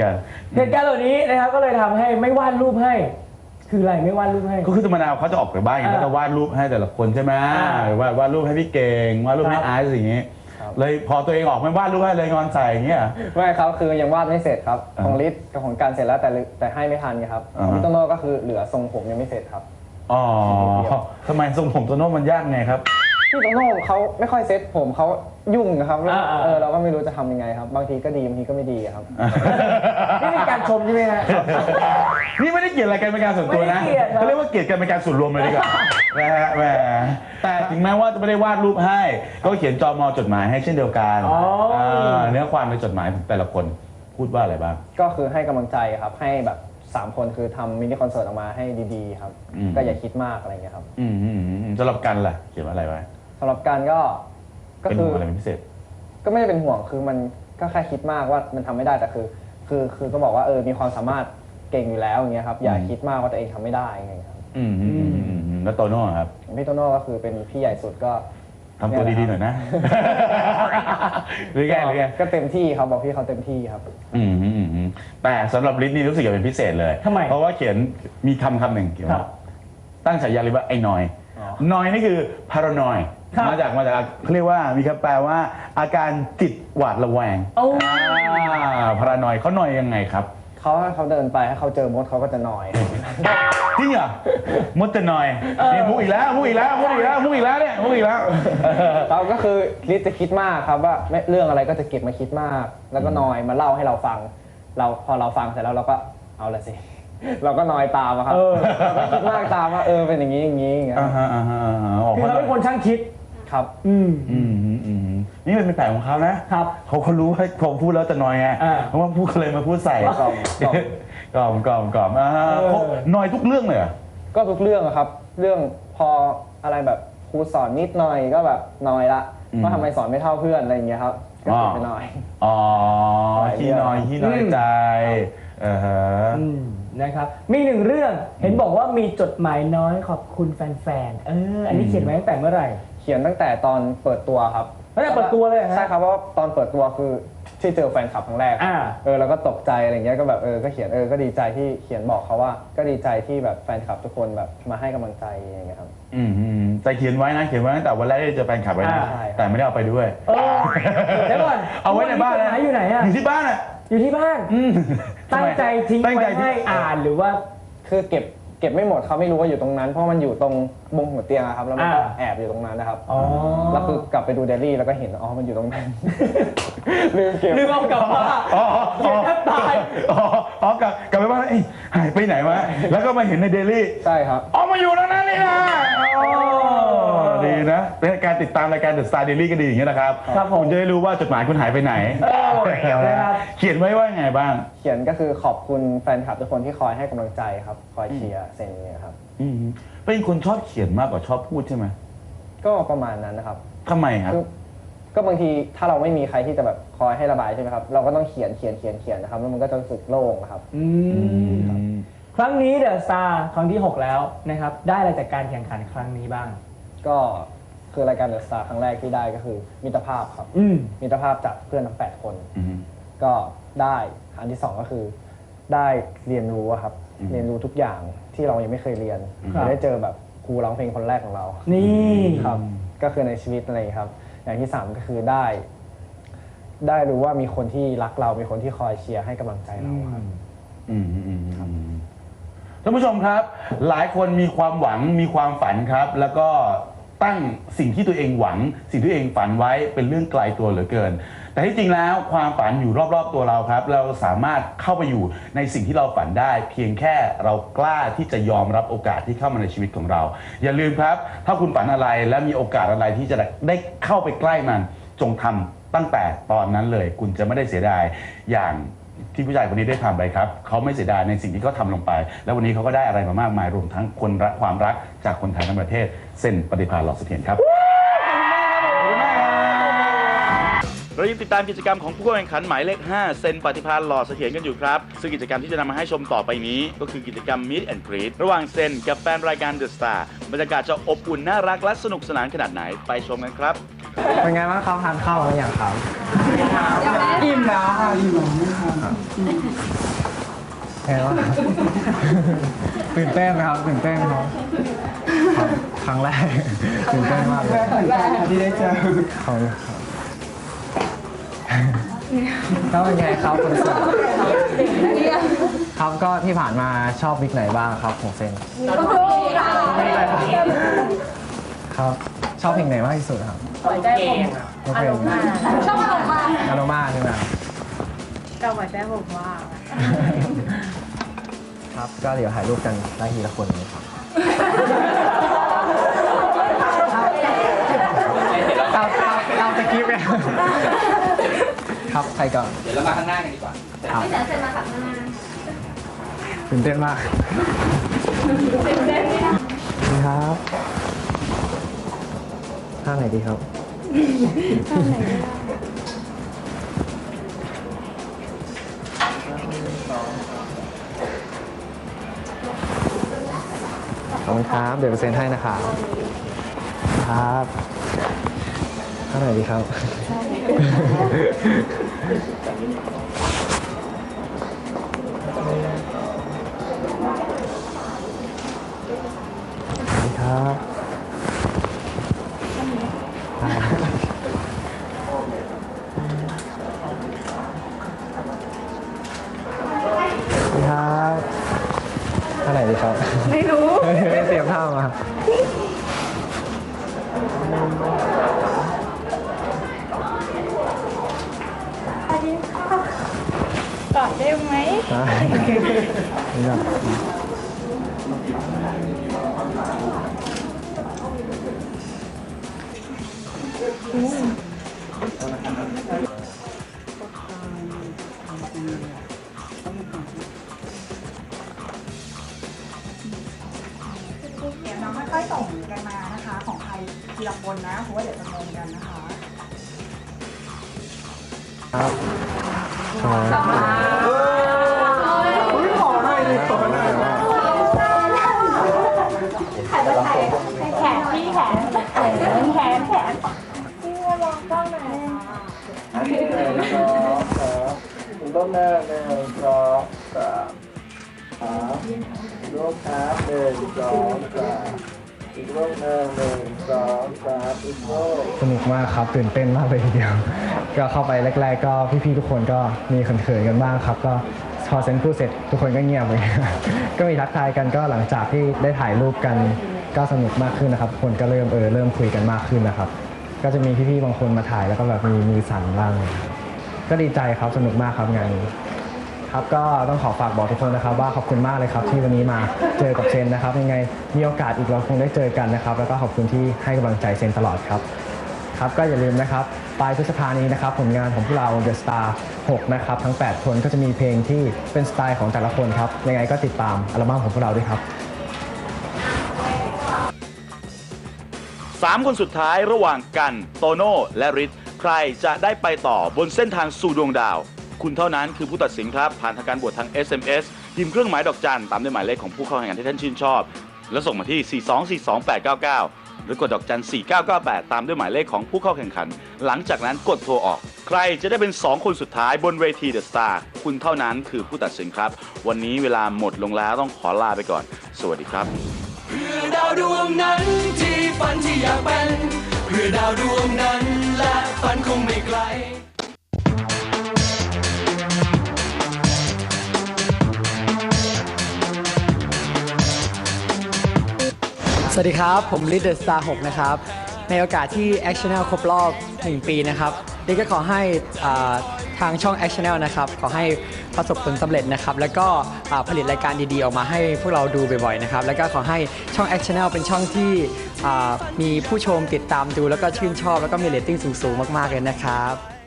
กันเหตุการณ์เหล่านี้นะครับก็เลยทำให้ไม่วาดรูปให้ คืออะไรไม่วาดรูปให้ ก็คือธรรมดาเขาจะออกจากบ้านอย่างนี้อ่าก็จะวาดรูปให้แต่ละคนใช่ไหมอ่าวาดวาดรูปให้พี่เก่งวาดรูปให้ครับ ไอซ์อย่างนี้ครับเลยพอตัวเองออกไม่วาดรูปให้เลยงอนใส่อย่างเงี้ย ไม่ครับคือยังวาดไม่เสร็จครับอ่าของลิศกับของการเสร็จแล้วแต่ลึแต่ให้ไม่ทันไงครับอ่าขฮะองพี่โตโน่ก็คือเหลือทรงผมยังไม่เสร็จครับ อ๋อทำไมทรงผมตัวโน้มมันยากไงครับ พี่โตโน่เขาไม่ค่อยเซ็ตผมเขายุ่งนะครับแล้วอ่าๆ เออเราก็ไม่รู้จะทำยังไงครับ บางทีก็ดีบางทีก็ไม่ดีครับ นี่เป็นการชมใช่ไหมฮะ นี่ไม่ได้เกลียดอะไรกันเป็นการส่วนตัวนะไม่ได้เกลียดครับ เขาเรียกว่าเกลียดกันเป็นการส่วนรวมเลยดีกว่า นะฮะแหมแต่ถึงแม้ว่าจะไม่ได้วาดรูปให้ ก็เขียนจอมอจดหมายให้เช่นเดียวกันอ๋ออ่าเนื้อความในจดหมายของแต่ละคนพูดว่าอะไรบ้าง ก็คือให้กำลังใจครับให้แบบสามคนคือทำมินิคอนเสิร์ตออกมาให้ดีๆครับ อืม ก็อย่าคิดมากอะไรเงี้ยครับ อืมอืมอืมสำหรับกันล่ะ เขียนว่าอะไรไว้สำหรับการก็ก็เป็นคือ ห่วงอะไรเป็นพิเศษ ก็ไม่ได้เป็นห่วงคือมันก็แค่คิดมากว่ามันทำไม่ได้แต่คือ คือคือก็บอกว่าเออมีความสามารถเก่งอยู่แล้วอย่างเงี้ยครับอย่าอืม คิดมากว่าตัวเองทำไม่ได้อย่างเงี้ยครับอืมอืมอืมอืมอืมแล้วโตโน่ครับพี่โตโน่ก็คือเป็นพี่ใหญ่สุดก็ทำตัวดีๆหน่อยนะ หรือไงหรือไงก็เต็มที่ครับบอกพี่เขาเต็มที่ครับอืมอืมอืมแต่สำหรับลิศนี่รู้สึกจะเป็นพิเศษเลยทำไมเพราะว่าเขียนมีคำคำหนึ่งเขียนครัว่าบ ตั้งฉายาเลยว่าไอ้นอยอ๋อ นอยนี่คือ paranoid ครับมาจากมาจากเขาเรียกว่ามีคำแปลว่า อาการจิตหวาดระแวงโอ้พารานอยเขาหน่อยยังไงครับเขาเขาเดินไปให้เขาเจอมดเขาก็จะหน่อย จริงเหรอมดจะหน่อยนี่มุกอีกแล้วมุกอีกแล้วมุกอีกแล้วมุกอีกแล้วเนี่ยมุกอีกแล้ว เราก็คือลิศจะคิดมากครับว่าไม่เรื่องอะไรก็จะเก็บมาคิดมาก แล้วก็นอยมาเล่าให้เราฟัง เราพอเราฟังเสร็จแล้วเราก็เอาละสิ เราก็นอยตามอะครับเออเราก็คิดมากตามว่าเออเป็นอย่างนี้อย่างนี้อย่างเงี้ย อ่าฮะอ่าฮะอ่าฮะออกคือมาเขาเป็นคนช่างคิด ครับอืมอืมอืมอืมนี่มันเป็นแผนของเขานะครับเขาเขารู้ให้ผมพูดแล้วจะนอยไงอ่าเพราะว่าพูดเลยมาพูดใส่กล่อมกล่อมกล่อมกล่อมกล่อมอ่าเออ เขานอยทุกเรื่องเลยเหรอก็ทุกเรื่องอะครับ เรื่องพออะไรแบบครูสอนนิดหน่อยก็แบบนอยละว่าทำไมสอนไม่เท่าเพื่อนอะไรอย่างเงี้ยครับก็เก็บไปหน่อย อ๋อหลายขี้เรื่องน้อยขี้น้อยใจเออฮะ อืม นะครับ มีหนึ่งเรื่องเห็นบอกว่ามีจดหมายน้อยขอบคุณแฟนๆ เออ อันนี้เขียนไว้ตั้งแต่เมื่อไหร่เขียนตั้งแต่ตอนเปิดตัวครับตั้งแต่เปิดตัวเลยเหรอฮะ ใช่ครับเพราะว่าตอนเปิดตัวคือที่เจอแฟนคลับครั้งแรกอ่า เออแล้วก็ตกใจอะไรเงี้ยก็แบบเออก็เขียนเออก็ดีใจที่เขียนบอกเขาว่า ก็ดีใจที่แบบแฟนคลับทุกคนแบบมาให้กำลังใจอย่างเงี้ยครับ อืมอืมแต่เขียนไว้นะเขียนไว้ตั้งแต่วันแรกที่เจะแฟนคลับไว้นะอ่าใช่ แต่ไม่ได้เอาไปด้วย เออเดี๋ยวก่อนเอาไว้ในบ้านจดหมายอยู่ไหนอะอยู่ที่บ้านอะอยู่ที่บ้าน อืม ตั้งใจทิ้งตั้งไว้ใจให้อ่านหรือว่า คือเก็บเก็บไม่หมดเขาไม่รู้ว่าอยู่ตรงนั้น เพราะมันอยู่ตรงบงหัวเตียงอะครับแล้วมันก็อ่า แอบอยู่ตรงนั้นนะครับอ๋อแล้วคือกลับไปดูเดลี่แล้วก็เห็นอ๋อมันอยู่ตรงนั้น ลืมเก็บ ลืมเอากลับมาอ๋อเขียนแทบตาย อ๋ออ๋อกลับกลับไปบ้านเอ้ยหายไปไหนวะแล้วก็มาเห็นในเดลี่ใช่ครับ ออกมาอยู่แล้วนะนี่นะโอ้ดี นะเป็นการติดตามรายการ The Star Daily ก็ดีอย่างเงี้ยนะครับครับผม ณจะได้รู้ว่าจดหมายคุณหายไปไหนเออนะครับเขียนไว้ว่าไงบ้าง เขียนก็คือขอบคุณแฟนคลับทุกคนที่คอยให้กำลังใจครับ คอยเชียร์เซนอย่างเงี้ยครับ อืมเป็นคนชอบเขียนมากกว่าชอบพูดใช่ไหมก็ประมาณนั้นนะครับ ทำไมครับ คือก็บางทีถ้าเราไม่มีใครที่จะแบบคอยให้ระบายใช่ไหมครับ เราก็ต้องเขียนเขียนเขียนเขียนนะครับ แล้วมันก็จะรู้สึกโล่งนะครับ อืมครั้งนี้เดอะสตาร์ครั้งที่ 6 แล้วนะครับ ได้อะไรจากการแข่งขันครั้งนี้บ้าง ก็คือรายการเดอะสตาร์ครั้งแรกที่ได้ก็คือมิตรภาพครับ อืม มิตรภาพจากเพื่อนทั้งแปดคน อืม ก็ได้อันที่สองก็คือ ได้เรียนรู้อะครับอืมเรียนรู้ทุกอย่างที่เรายังไม่เคยเรียนครับ ได้เจอแบบครูร้องเพลงคนแรกของเรานี่ ครับ ก็คือในชีวิตอะไรอย่างเงี้ยครับ อย่างที่สามก็คือได้ ได้รู้ว่ามีคนที่รักเรา มีคนที่คอยเชียร์ให้กำลังใจเราครับ อืมอืมอืมอืมท่านผู้ชมครับ หลายคนมีความหวังมีความฝันครับ แล้วก็ ตั้งสิ่งที่ตัวเองหวัง สิ่งที่ตัวเองฝันไว้เป็นเรื่องไกลตัวเหลือเกิน แต่ที่จริงแล้วความฝันอยู่รอบๆตัวเราครับ เราสามารถเข้าไปอยู่ในสิ่งที่เราฝันได้ เพียงแค่เรากล้าที่จะยอมรับโอกาสที่เข้ามาในชีวิตของเรา อย่าลืมครับ ถ้าคุณฝันอะไรและมีโอกาสอะไรที่จะได้เข้าไปใกล้มันจงทำตั้งแต่ตอนนั้นเลย คุณจะไม่ได้เสียดายอย่าง ที่ผู้ชายคนนี้ได้ทำไปครับ เขาไม่เสียดายในสิ่งที่เขาทำลงไป แล้ววันนี้เขาก็ได้อะไรมามากมายรวมทั้งคนรักความรักจากคนไทยทั้งประเทศ เส้นปฏิภาณหลอกเสถียรครับ เรายังติดตามกิจกรรมของผู้เข้าแข่งขันหมายเลข 5 เซนปฏิภาณหล่อเสถียรกันอยู่ครับ ซึ่งกิจกรรมที่จะนำมาให้ชมต่อไปนี้ ก็คือกิจกรรม Meet and Greet ระหว่างเซนกับแฟนรายการ The Star บรรยากาศจะอบอุ่นน่ารักและสนุกสนานขนาดไหนไปชมกันครับ เป็นไงบ้างครับทานข้าวหรือยังครับ อิ่มแล้วค่ะอิ่มไงวะตื่นเต้นนะครับตื่นเต้นครับครับครั้งแรกตื่นเต้นมากเลยที่ได้เจอขอบคุณครับแล้วเป็นไงครับคอนเสิร์ตครับก็ที่ผ่านมาชอบวิกไหนบ้างครับของเซนครับชอบเพลงไหนมากที่สุดครับ หัวใจผมโอเคชอบอารมณ์มาอารมาใช่ไหมครับกับหัวใจผมว่าครับก็เดี๋ยวถ่ายรูปกันได้ทีละคนเลยครับเอาเอาเอาตะกี้ไปครับใครก่อนเดี๋ยวเรามาข้างหน้ากันดีกว่าครับพี่แสนเซ็นมาขับหน้าตื่นเต้นมากตื่นเต้น ไหมนะดีครับ ท่าไหนดีครับขอบคุณครับ เดี๋ยวเปอร์เซ็นต์ให้นะครับ ครับท่าไหนดีครับ ท่าไหนดีครับ ไม่รู้ ไม่เตรียมท่ามากอดได้ไหมได้นี่ครั ส่งกันมานะคะ ของใครทีละคนนะเพราะว่าเดี๋ยวจะงงกันนะคะครับขอขอหน่อยดิขอหน่อยแขนพี่แขนแขนแขนแขนพี่ว่ามองกล้องหน่อยค่ะหนึ่งสองสามคุณต้นหน้าหนึ่งสองสามครับลูกครับหนึ่งสองสาม อีกลูกหนึ่งหนึ่งสองสามอีกลูกสนุกมากครับตื่นเต้นมากเลยทีเดียว ก็เข้าไปแรก ๆ ก็พี่ๆทุกคนก็มีเขินๆกันบ้างครับ ก็พอเซ็นพูดเสร็จทุกคนก็เงียบเลยก็มีทักทายกันก็หลังจากที่ได้ถ่ายรูปกันก็สนุกมากขึ้นนะครับ คนก็เริ่มเออเริ่มคุยกันมากขึ้นนะครับ ก็จะมีพี่ๆบางคนมาถ่ายแล้วก็แบบมีมือสั่นบ้าง ก็ดีใจครับสนุกมากครับงานนี้ ครับก็ต้องขอฝากบอกทุกคนนะครับ ว่าขอบคุณมากเลยครับที่วันนี้มาเจอกับเซนนะครับยังไงมีโอกาสอีกเราคงได้เจอกันนะครับ แล้วก็ขอบคุณที่ให้กำลังใจเซนตลอดครับครับก็อย่าลืมนะครับปลายพฤษภานี้นะครับผลงานของพวกเรา The Star 6 นะครับ ทั้ง 8 คนก็จะมีเพลงที่เป็นสไตล์ของแต่ละคนครับ ยังไงก็ติดตามอัลบั้มของพวกเราด้วยครับสามคนสุดท้ายระหว่างกัน โตโน่และริทใครจะได้ไปต่อบนเส้นทางสู่ดวงดาว คุณเท่านั้นคือผู้ตัดสินครับ ผ่านทางการบวชทาง SMS พิมพ์เครื่องหมายดอกจันตามด้วยหมายเลขของผู้เข้าแข่งขันที่ท่านชื่นชอบ แล้วส่งมาที่ 4242899 หรือกดดอกจัน 4998 ตามด้วยหมายเลขของผู้เข้าแข่งขัน หลังจากนั้นกดโทรออก ใครจะได้เป็น 2 คนสุดท้ายบนเวทีเดอะสตาร์คุณเท่านั้นคือผู้ตัดสินครับ วันนี้เวลาหมดลงแล้วต้องขอลาไปก่อน สวัสดีครับเพื่อดาวดวงนั้นที่ฝันที่อยากเป็นเพื่อดาวดวงนั้น สวัสดีครับ ผมลิดเดอะสตาร์6นะครับ ในโอกาสที่ Actionel ครบรอบ 1 ปีนะครับลิดก็ขอให้ทางช่อง Actionel นะครับ ขอให้ประสบผลสำเร็จนะครับ แล้วก็ผลิตรายการดีๆ ออกมาให้พวกเราดูบ่อยๆนะครับ แล้วก็ขอให้ช่อง Actionel เป็นช่องที่มีผู้ชมติดตามดู แล้วก็ชื่นชอบ แล้วก็มีเรตติ้งสูงๆ มากๆเลยนะครับ